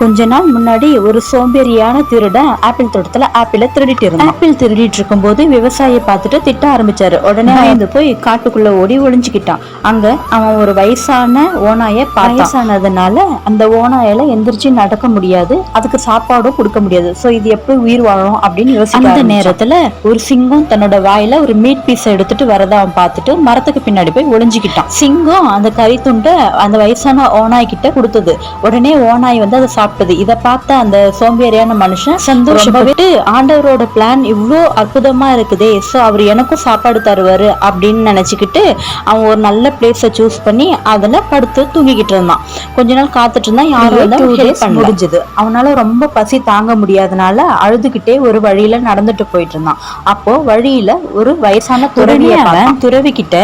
கொஞ்ச நாள் முன்னாடி ஒரு சோம்பேறியான திருடன் ஆப்பிள் தோட்டத்துல ஆப்பிள திருடிட்டு இருந்தான். ஆப்பிள் திருடிட்டு இருக்கும்போது விவசாயி பார்த்துட்டு திட்ட ஆரம்பிச்சாரு. உடனே பயந்து போய் காட்டுக்குள்ள ஓடி ஒளிஞ்சுக்கிட்டான். அங்க அவன் ஒரு வயசான ஓநாய வயசானதுனால அந்த ஓநாயால எந்திரிச்சு நடக்க முடியாது. அதுக்கு சாப்பாடும் கொடுக்க முடியாது. சோ இது எப்படி உயிர் வாழும் அப்படின்னு அந்த நேரத்துல ஒரு சிங்கம் தன்னோட வாயில ஒரு மீட் பீஸ் எடுத்துட்டு வரத அவன் பார்த்துட்டு மரத்துக்கு பின்னாடி போய் ஒளிஞ்சுக்கிட்டான். சிங்கம் அந்த கறி துண்டை அந்த வயசான ஓநாய் கிட்ட கொடுத்தது. உடனே ஓநாய் வந்து அதை சாப்பிட்டது இதை பார்த்த அந்த சோம்பேறியான மனுஷன் சந்தோஷப்பட்டு ஆண்டவரோட பிளான் இவ்வளோ அற்புதமா இருக்குதே. ஸோ அவர் எனக்கும் சாப்பாடு தருவாரு அப்படின்னு நினைச்சுக்கிட்டு அவன் ஒரு நல்ல பிளேஸை சூஸ் பண்ணி அதுல படுத்து தூங்கிக்கிட்டு இருந்தான். கொஞ்ச நாள் காத்துட்டு இருந்தான். யாரும் வந்து ஹெல்ப் பண்ண முடிஞ்சது. அவனால ரொம்ப பசி தாங்க முடியாதனால அழுதுகிட்டே ஒரு வழியில நடந்துட்டு போயிட்டு இருந்தான். அப்போ வழியில ஒரு வயசான துறவி அவன் துறவி கிட்ட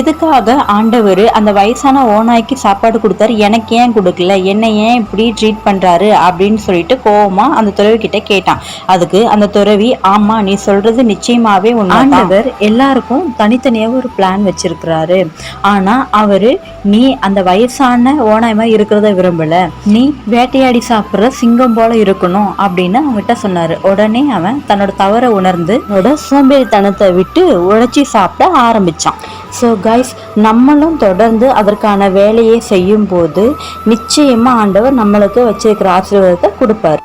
எதுக்காக ஆண்டவர் அந்த வயசான ஓநாய்க்கு சாப்பாடு கொடுத்தாரு? எனக்கு ஏன் கொடுக்கல? என்னை ஏன் இப்படி ட்ரீட் சொல்கிறாரு அப்படின்னு சொல்லிட்டு கோவமா அந்த துறவி கிட்ட கேட்டான். அதுக்கு அந்த துறவி ஆமா நீ சொல்றது நிச்சயமாவே ஆண்டவர் எல்லாருக்கும் தனித்தனியாக ஒரு பிளான் வச்சிருக்கிறாரு. ஆனா அவர் நீ அந்த வயசான ஓனாயமாக இருக்கிறத விரும்பல. நீ வேட்டையாடி சாப்பிட்ற சிங்கம் போல இருக்கணும் அப்படின்னு அவன்கிட்ட சொன்னார். உடனே அவன் தன்னோட தவறை உணர்ந்து அவனோட சோம்பேறித்தனத்தை விட்டு உழைச்சி சாப்பிட ஆரம்பிச்சான். ஸோ கைஸ் நம்மளும் தொடர்ந்து அதற்கான வேலையை செய்யும் போது நிச்சயமா ஆண்டவர் நம்மளுக்கு வச்சிருக்கிற ஆசீர்வாதத்தை கொடுப்பாரு.